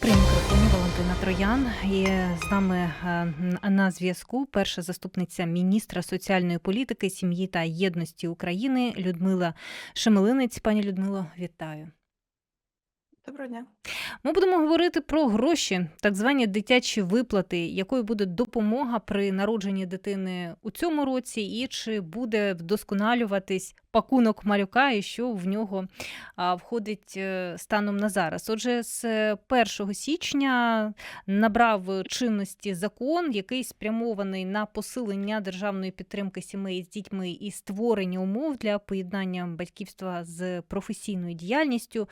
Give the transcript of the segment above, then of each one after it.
При мікрофоні Валентина Троян і з нами е, на зв'язку перша заступниця міністра соціальної політики, сім'ї та єдності України Людмила Шемелинець. Пані Людмило, вітаю. Доброго дня. Ми будемо говорити про гроші, так звані дитячі виплати, якою буде допомога при народженні дитини у цьому році, і чи буде вдосконалюватись пакунок малюка, і що в нього входить е, станом на зараз. Отже, з е, 1 січня набрав чинності закон, який спрямований на посилення державної підтримки сімей з дітьми і створення умов для поєднання батьківства з професійною діяльністю.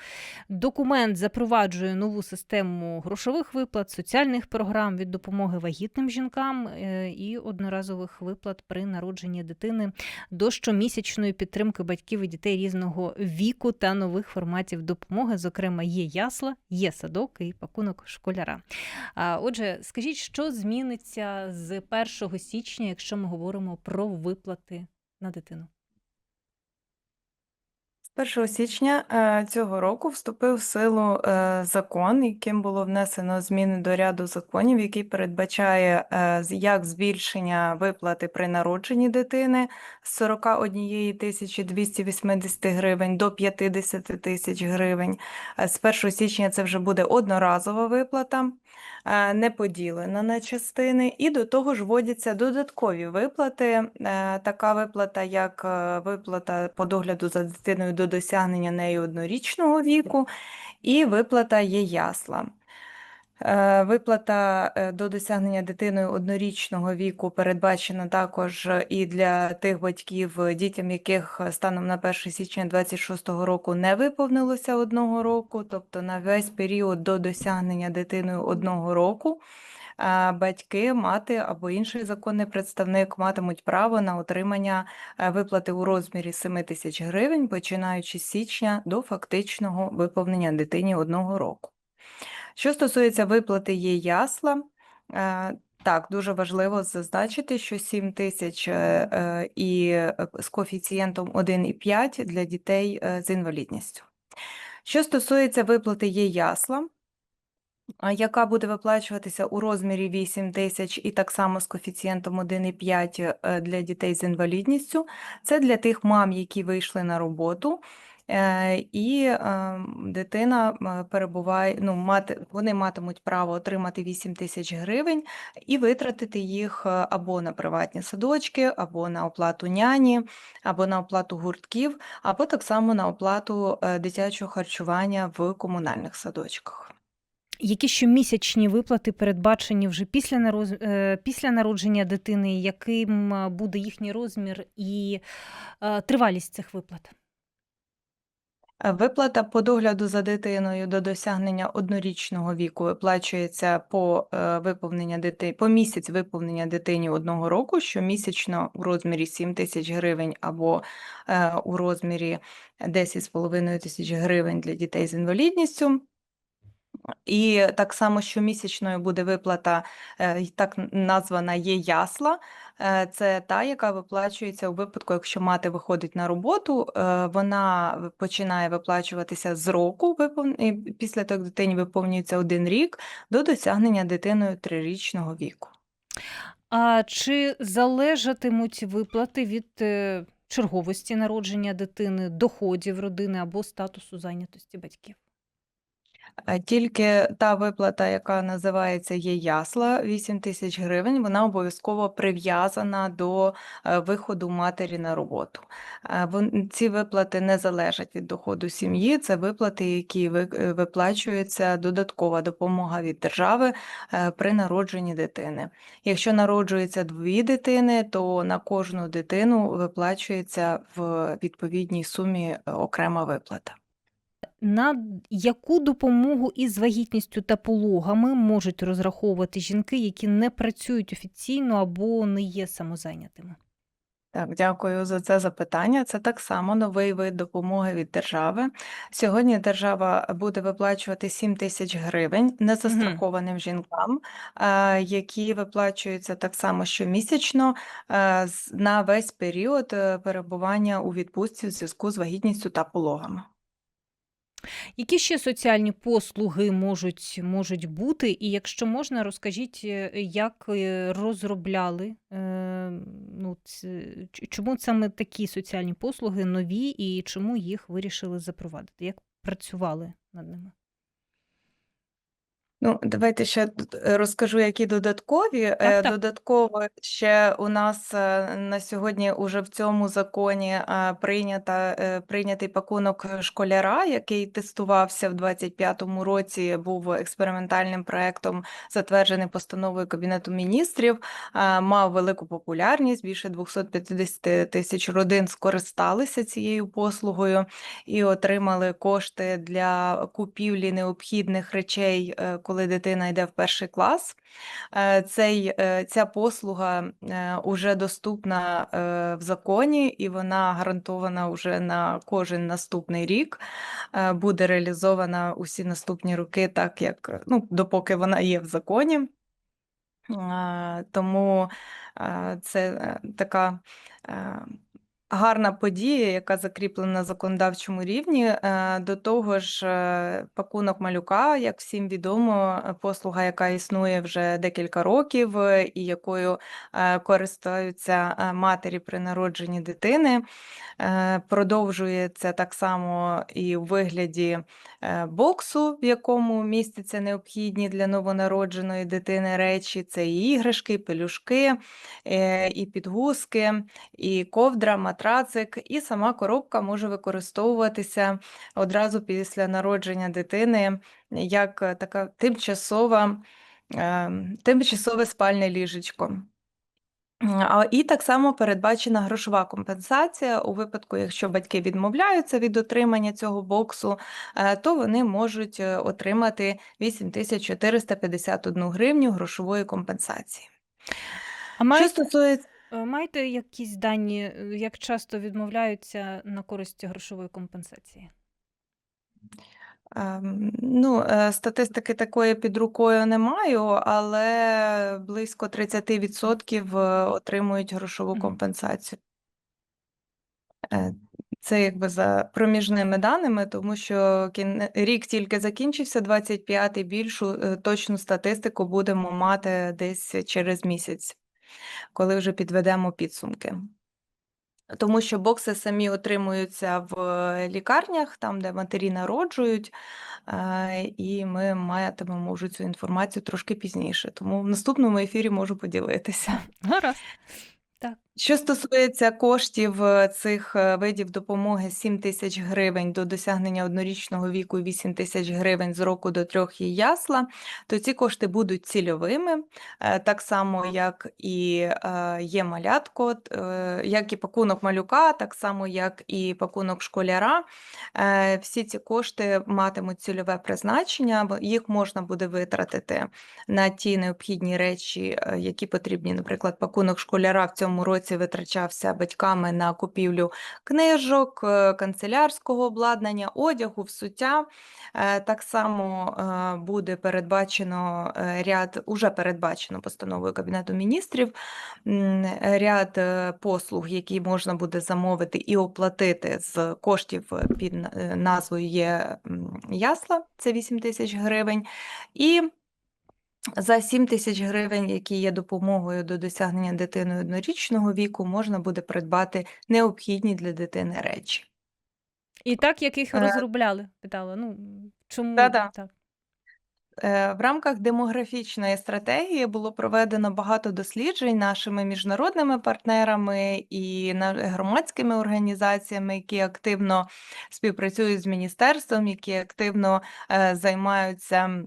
Документ запроваджує нову систему грошових виплат, соціальних програм від допомоги вагітним жінкам е, і одноразових виплат при народженні дитини до щомісячної підтримки батьків і дітей різного віку та нових форматів допомоги. Зокрема, є ясла, є садок і пакунок школяра. А, Отже, скажіть, що зміниться з 1 січня, якщо ми говоримо про виплати на дитину? З 1 січня е, цього року вступив в силу е, закон, яким було внесено зміни до ряду законів, який передбачає е, як збільшення виплати при народженні дитини з 41 тисячі 280 гривень до 50 тисяч гривень. Е, З 1 січня це вже буде одноразова виплата. Е, Не поділена на частини, і до того ж вводяться додаткові виплати. Е, Така виплата, як е, виплата по догляду за дитиною до досягнення нею однорічного віку, і виплата є ясла. Е, Виплата е, до досягнення дитиною однорічного віку передбачена також і для тих батьків, дітям яких е, станом на 1 січня 2026 року не виповнилося одного року, тобто на весь період до досягнення дитиною одного року. Батьки, мати або інший законний представник матимуть право на отримання виплати у розмірі 7 тисяч гривень, починаючи з січня до фактичного виповнення дитині одного року. Що стосується виплати є ясла, е, так, дуже важливо зазначити, що 7 тисяч е, е, і з коефіцієнтом 1,5 для дітей з інвалідністю. Що стосується виплати є ясла, яка буде виплачуватися у розмірі 8 тисяч і так само з коефіцієнтом 1,5 е, для дітей з інвалідністю, це для тих мам, які вийшли на роботу. Е, І е, дитина перебуває, ну, мати, вони матимуть право отримати 8 тисяч гривень і витратити їх е, або на приватні садочки, або на оплату няні, або на оплату гуртків, або так само на оплату е, дитячого харчування в комунальних садочках. Які щомісячні виплати передбачені вже після, нароз... е, після народження дитини, яким е, буде їхній розмір і е, тривалість цих виплат? Е, Виплата по догляду за дитиною до досягнення однорічного віку виплачується по е, виповнення дити... по місяць виповнення дитині одного року, щомісячно у розмірі 7 тисяч гривень або е, у розмірі 10,5 тисяч гривень для дітей з інвалідністю. І так само щомісячною буде виплата, так названа є ясла. Е, Це та, яка виплачується у випадку, якщо мати виходить на роботу, е, вона починає виплачуватися з року, після того, як дитині виповнюється один рік, до досягнення дитиною трирічного віку. А чи залежатимуть виплати від е, черговості народження дитини, доходів родини або статусу зайнятості батьків? Тільки та виплата, яка називається є ясла, 8 тисяч гривень, вона обов'язково прив'язана до е, виходу матері на роботу. Ці виплати не залежать від доходу сім'ї, це виплати, які е, додаткова допомога від держави е, при народженні дитини. Якщо народжується дві дитини, то на кожну дитину виплачується в відповідній сумі окрема виплата. На яку допомогу із вагітністю та пологами можуть розраховувати жінки, які не працюють офіційно або не є самозайнятими? Так, дякую за це запитання. Це так само новий вид допомоги від держави. Сьогодні держава буде виплачувати 7 тисяч гривень незастрахованим жінкам, е, які виплачуються так само щомісячно е, на весь період е, перебування у відпустці в зв'язку з вагітністю та пологами. Які ще соціальні послуги можуть можуть бути? І якщо можна, розкажіть, е, як, е, розробляли, е, ну, чому саме такі соціальні послуги нові і чому їх вирішили запровадити? Як працювали над ними? Ну, давайте ще е, розкажу, які додаткові. Так, Е, так. Додатково ще у нас е, на сьогодні уже в цьому законі прийнята, прийнятий пакунок школяра, який тестувався в 25-му році, був експериментальним проектом, затверджений постановою Кабінету міністрів, мав велику популярність. Більше 250 тисяч родин скористалися цією послугою і отримали кошти для купівлі необхідних речей, коли дитина йде в перший клас. Е, Цей, е, ця послуга е, уже доступна е, в законі, і вона гарантована вже на кожен наступний рік. Е, Буде реалізована усі наступні роки, так як ну, допоки вона є в законі. Е, Тому е, це е, така е, гарна подія, яка закріплена на законодавчому рівні. Е, До того ж, е, пакунок малюка, як всім відомо, е, послуга, яка існує вже декілька років, і якою користуються матері при народженні дитини. Продовжується так само і у вигляді боксу, в якому містяться необхідні для новонародженої дитини речі. Це і іграшки, і пелюшки, і підгузки, і ковдра, матрацик, і сама коробка може використовуватися одразу після народження дитини як така тимчасова, е, тимчасове спальне ліжечко. І так само передбачена грошова компенсація у випадку, якщо батьки відмовляються від отримання цього боксу, е, то вони можуть е, отримати 8451 гривню грошової компенсації. А Що стосується е, маєте якісь дані, е, як часто відмовляються на користь грошової компенсації? Ем, Ну, е, статистики такої під рукою не маю, але близько 30% отримують грошову Мгм. компенсацію. Е, Це якби за проміжними даними, тому що кін... рік тільки закінчився, 25-й, більшу е, точну статистику будемо мати десь через місяць, коли вже підведемо підсумки. Тому що бокси самі отримуються в лікарнях, там, де матері народжують, е, і ми матимемо вже цю інформацію трошки пізніше. Тому в наступному ефірі можу поділитися. Гаразд. Так. Що стосується коштів е, цих е, видів допомоги 7 тисяч гривень до досягнення однорічного віку і 8 тисяч гривень з року до трьох є ясла, то ці кошти будуть цільовими, е, так само як і є малятко, як і пакунок малюка, так само як і пакунок школяра. Всі ці кошти матимуть цільове призначення, їх можна буде витратити на ті необхідні речі, які потрібні. Наприклад, пакунок школяра в цьому році витрачався батьками на купівлю книжок, е, канцелярського обладнання, одягу, взуття. Е, Так само е, буде передбачено ряд, уже передбачено постановою Кабінету міністрів, ряд послуг, які можна буде замовити і оплатити з коштів під назвою є ясла, це 8 тисяч гривень. І за 7 тисяч гривень, які є допомогою до досягнення дитиною однорічного віку, можна буде придбати необхідні для дитини речі. І так, як їх Е, розробляли? Питала. Ну, чому Да-да. так? Е, В рамках демографічної стратегії було проведено багато досліджень нашими міжнародними партнерами і громадськими організаціями, які активно співпрацюють з міністерством, які активно е, займаються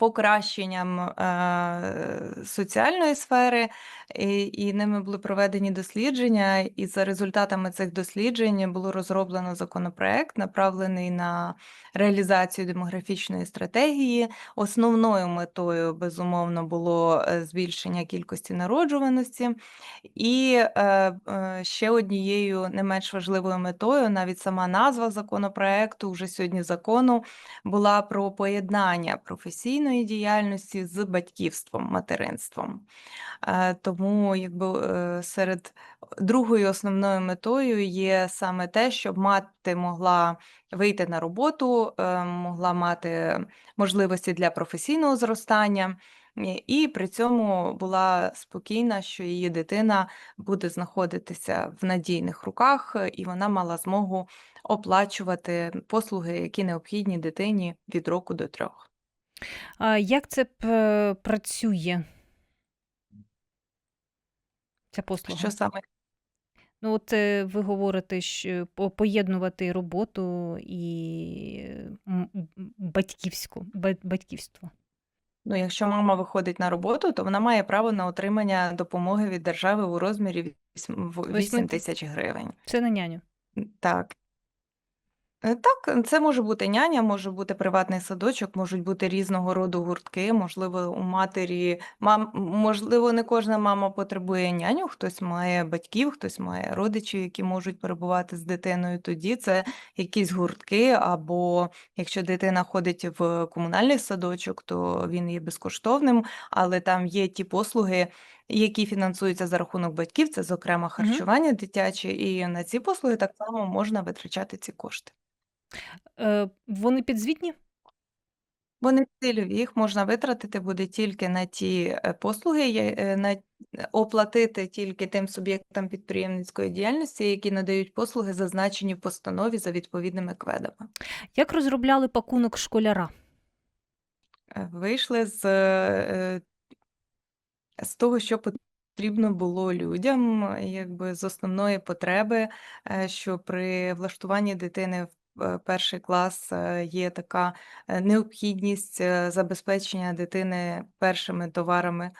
покращенням е, соціальної сфери, і, і ними були проведені дослідження. І за результатами цих досліджень було розроблено законопроект, направлений на реалізацію демографічної стратегії. Основною метою, безумовно, було е, збільшення кількості народжуваності. І е, ще однією не менш важливою метою, навіть сама назва законопроекту, вже сьогодні закону, була про поєднання професійної професійної діяльності з батьківством, материнством. Е, Тому якби е, серед другою основною метою є саме те, щоб мати могла вийти на роботу, е, могла мати можливості для професійного зростання. і- при цьому була спокійна, що її дитина буде знаходитися в надійних руках, і вона мала змогу оплачувати послуги, які необхідні дитині від року до трьох. А як це працює? Ця послуга? Що саме Ну, от е, ви говорите, що поєднувати роботу і батьківську, батьківство. Ну, якщо мама виходить на роботу, то вона має право на отримання допомоги від держави у розмірі вісім- в- Восьми 8 тисяч гривень. Це на няню. Так. Е, Так, це може бути няня, може бути приватний садочок, можуть бути різного роду гуртки. Можливо, у матері, мам, можливо, не кожна мама потребує няню, хтось має батьків, хтось має родичів, які можуть перебувати з дитиною. Тоді це якісь гуртки, або якщо дитина ходить в комунальний садочок, то він є безкоштовним, але там є ті послуги, які фінансуються за рахунок батьків, це, зокрема, Мгм. харчування дитяче, і на ці послуги так само можна витрачати ці кошти. Е, вони підзвітні? Вони цільові, їх можна витратити буде тільки на ті е, послуги, е, на оплатити тільки тим суб'єктам підприємницької діяльності, які надають послуги, зазначені в постанові за відповідними кведами. Як розробляли пакунок школяра? Е, Вийшли з, е, з того, що потрібно було людям, е, якби з основної потреби, е, що при влаштуванні дитини в перший клас е, є така е, необхідність е, забезпечення дитини першими товарами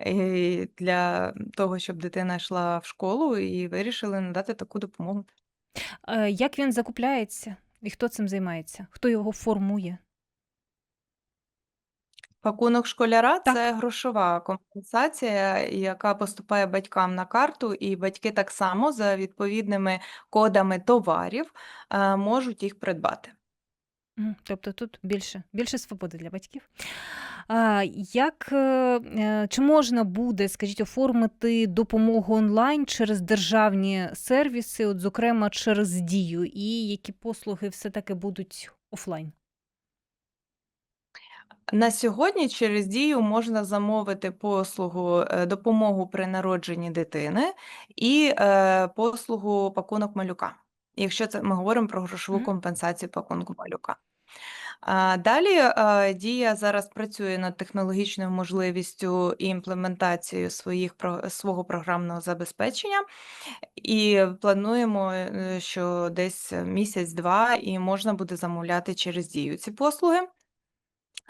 е, для того, щоб дитина йшла в школу, і вирішили надати таку допомогу. Е, як він закупляється? І хто цим займається? Хто його формує? Пакунок школяра Так. це грошова компенсація, яка поступає батькам на карту, і батьки так само за відповідними кодами товарів е, можуть їх придбати. Мгм. Тобто тут більше, більше свободи для батьків. А, як, е, е, чи можна буде, скажіть, оформити допомогу онлайн через державні сервіси, от, зокрема через Дію, і які послуги все-таки будуть офлайн? На сьогодні через Дію можна замовити послугу е, допомогу при народженні дитини і е, послугу пакунок малюка. Якщо це ми говоримо про грошову компенсацію пакунку малюка. Далі е, Дія зараз працює над технологічною можливістю і імплементацією своїх свого програмного забезпечення, і плануємо, що десь місяць-два і можна буде замовляти через Дію ці послуги.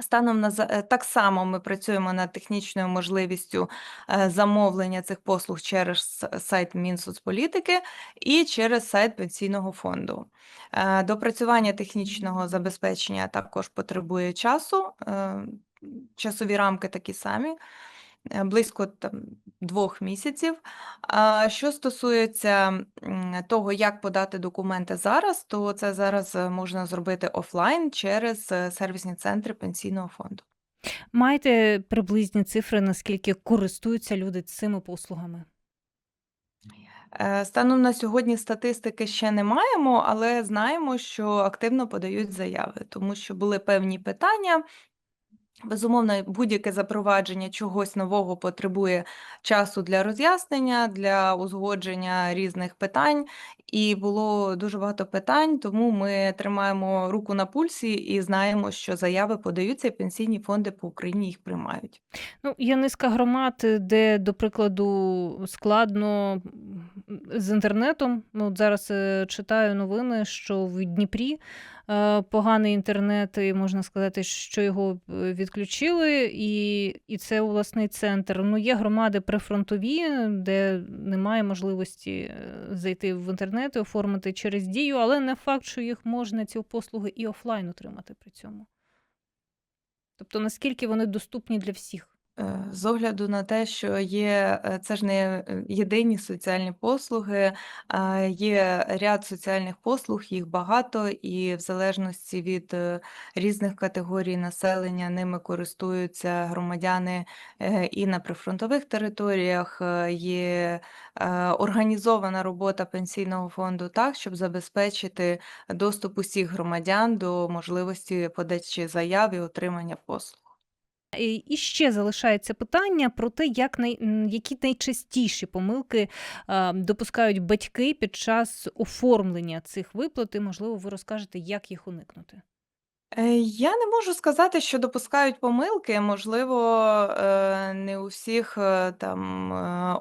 Станом на е, так само ми працюємо над технічною можливістю е, замовлення цих послуг через сайт Мінсоцполітики і через сайт Пенсійного фонду. Е, Допрацювання технічного забезпечення також потребує часу. Часові рамки такі самі, близько там, двох місяців. А що стосується того, як подати документи зараз, то це зараз е, можна зробити офлайн через е, сервісні центри пенсійного фонду. Маєте приблизні цифри, наскільки користуються люди цими послугами? Е, Станом на сьогодні статистики ще не маємо, але знаємо, що активно подають заяви, тому що були певні питання. Безумовно, будь-яке запровадження чогось нового потребує часу для роз'яснення, для узгодження різних питань, і було дуже багато питань, тому ми тримаємо руку на пульсі і знаємо, що заяви подаються, і пенсійні фонди по Україні їх приймають. Ну, є низка громад, де, до прикладу, складно з інтернетом. Ну, от зараз е, читаю новини, що в Дніпрі е, поганий інтернет, і можна сказати, що його е, відключили, і, і це обласний центр. Ну, є громади прифронтові, де немає можливості е, зайти в інтернет і оформити через дію, але не факт, що їх можна ці послуги і офлайн отримати при цьому. Тобто, наскільки вони доступні для всіх? Е, З огляду на те, що є, е, це ж не е, єдині соціальні послуги, а є ряд соціальних послуг, їх багато, і в залежності від різних категорій населення ними користуються громадяни і на прифронтових територіях. Є організована робота пенсійного фонду так, щоб забезпечити доступ усіх громадян до можливості подачі заяв і отримання послуг. І ще залишається питання про те, як най... які найчастіші помилки е, допускають батьки під час оформлення цих виплат. І, можливо, ви розкажете, як їх уникнути. Е, Я не можу сказати, що допускають помилки. Можливо, е, не у всіх е, там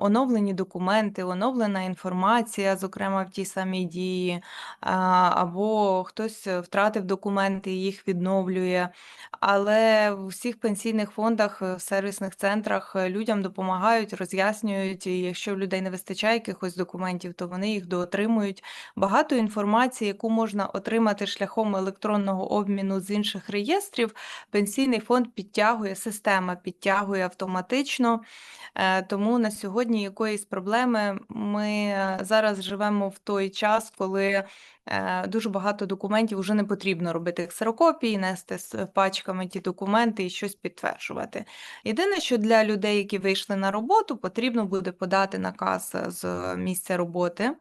оновлені документи, оновлена інформація, зокрема в тій самій дії, або хтось втратив документи і їх відновлює. Але в усіх пенсійних фондах, в сервісних центрах людям допомагають, роз'яснюють, і якщо в людей не вистачає якихось документів, то вони їх доотримують. Багато інформації, яку можна отримати шляхом електронного обміну з інших реєстрів, пенсійний фонд підтягує, система підтягує автоматично. Е, Тому на сьогодні якоїсь проблеми ми е, зараз живемо в той час, коли е, дуже багато документів вже не потрібно робити ксерокопії, нести з пачками ті документи і щось підтверджувати. Єдине, що для людей, які вийшли на роботу, потрібно буде подати наказ з місця роботи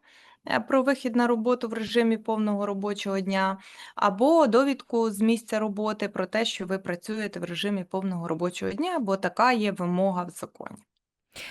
про вихід на роботу в режимі повного робочого дня, або довідку з місця роботи про те, що ви працюєте в режимі повного робочого дня, бо така є вимога в законі.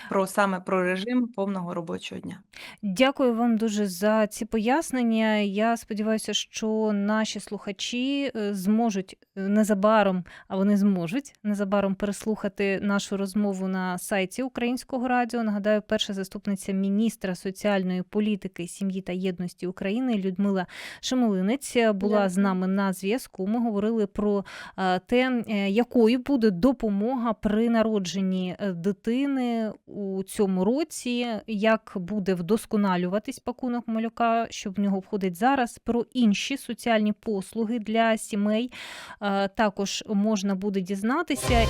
Про саме про режим повного робочого дня. Дякую вам дуже за ці пояснення. Я сподіваюся, що наші слухачі е, зможуть е, незабаром, а вони зможуть незабаром переслухати нашу розмову на сайті Українського радіо. Нагадаю, перша заступниця міністра соціальної політики, сім'ї та єдності України Людмила Шемелинець була з нами на зв'язку. Ми говорили про е, те, е, якою буде допомога при народженні е, дитини у цьому році, як буде вдосконалюватись пакунок малюка, що в нього входить зараз. Про інші соціальні послуги для сімей е, також можна буде дізнатися.